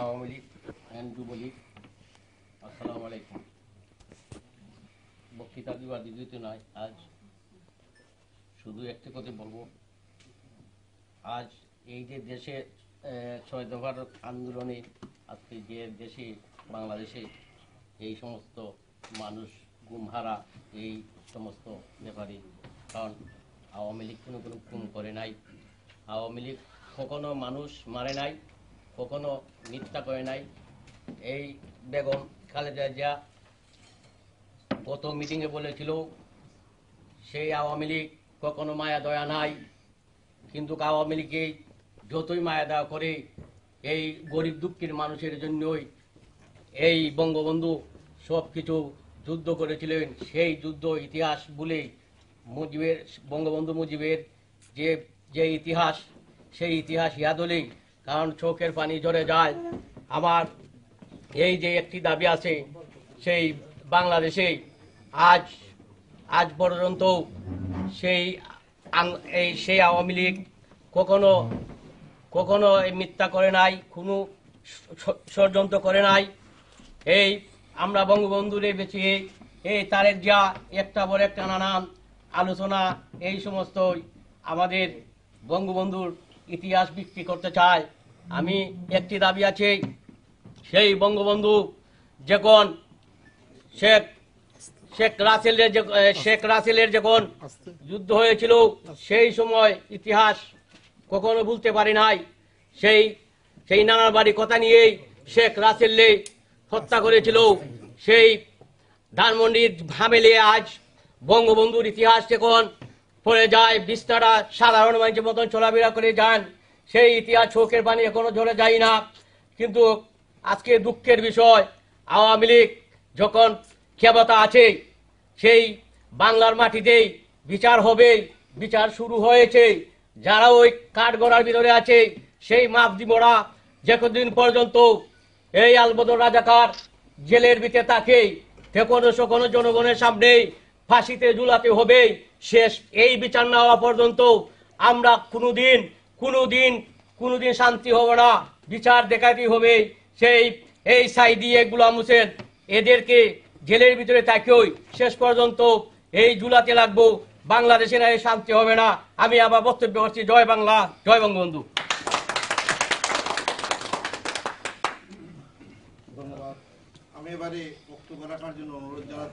Awami League and Jubo League আসসালামু আলাইকুম। বক্তৃতা দিবার দ্বিতীয়তে নয় আজ শুধু একটি কথা বলব। আজ এই যে দেশে ছয় দফার আন্দোলনে আজকে যে দেশে, বাংলাদেশে এই সমস্ত মানুষ গুমহারা, এই সমস্ত ব্যাপারে। কারণ আওয়ামী লীগ কোনো কোনো গুম করে নাই। আওয়ামী লীগ কখনো মানুষ মারে নাই। কখনো মিথ্যা করে নাই। এই বেগম খালেদা জিয়া গত মিটিংয়ে বলেছিল, সেই আওয়ামী লীগ কখনো মায়া দয়া নাই, কিন্তু আওয়ামী লীগে যতই মায়া দয়া করে, এই গরিব দুঃখীর মানুষের জন্যই এই বঙ্গবন্ধু সব কিছু যুদ্ধ করেছিলেন। সেই যুদ্ধ ইতিহাস বলে মুজিবের, বঙ্গবন্ধু মুজিবের যে যে ইতিহাস, সেই ইতিহাস ইয়াদ হলেই কারণ চোখের পানি ঝরে যায়। আমার এই যে একটি দাবি আছে, সেই বাংলাদেশে আজ আজ পর্যন্ত সেই এই সেই আওয়ামী লীগ কখনো কখনো মিথ্যা করে নাই, কোনো ষড়যন্ত্র করে নাই। এই আমরা বঙ্গবন্ধুরে বেঁচে এই তারেক যা একটা পর একটা নানান আলোচনা, এই সমস্ত আমাদের বঙ্গবন্ধুর ইতিহাস বিক্রি করতে চায়। আমি একটি দাবি আছে, সেই বঙ্গবন্ধু যখন শেখ শেখ রাসেলের যে- শেখ রাসেলের যখন যুদ্ধ হয়েছিল, সেই সময় ইতিহাস কখনো ভুলতে পারি নাই। সেই সেই নানার বাড়ি কথা নিয়েই শেখ রাসেলকে হত্যা করেছিল। সেই ধানমন্ডির ভামেলে আজ বঙ্গবন্ধুর ইতিহাস যখন পড়ে যায়, বিস্তারা সাধারণ মানুষের মতন চলাফেরা করে যান। সেই ইতিহাস চোখের পানি এখনও ঝরে যায় না। কিন্তু আজকে দুঃখের বিষয়, আওয়ামী লীগ যখন ক্ষমতা আছে, সেই বাংলার মাটিতেই বিচার হবে, বিচার শুরু হয়েছে। যারা ওই কাঠগড়ার ভিতরে আছে, সেই মাফদি মোড়া যে কদিন পর্যন্ত এই আলবদর রাজাকার জেলের ভিতরে থাকে তেকোনো সকোনো জনগণের সামনে ফাঁসিতে ঝুলাতে হবে। শেষ এই বিচার না হওয়া পর্যন্ত আমরা কোনোদিন কোনোদিন কোনোদিন শান্তি হবে না। বিচার দেখাতে হবে সেই, এই সাইদি গুলাম হোসেন। এদেরকে জেলের ভিতরে থাকেই শেষ পর্যন্ত এই জুলাতে লাগবো। আর এই শান্তি হবে না। আমি আবার বক্তব্য করছি, জয় বাংলা, জয় বঙ্গবন্ধু। আমি এবারে বক্তব্য রাখার জন্য অনুরোধ জানাচ্ছি।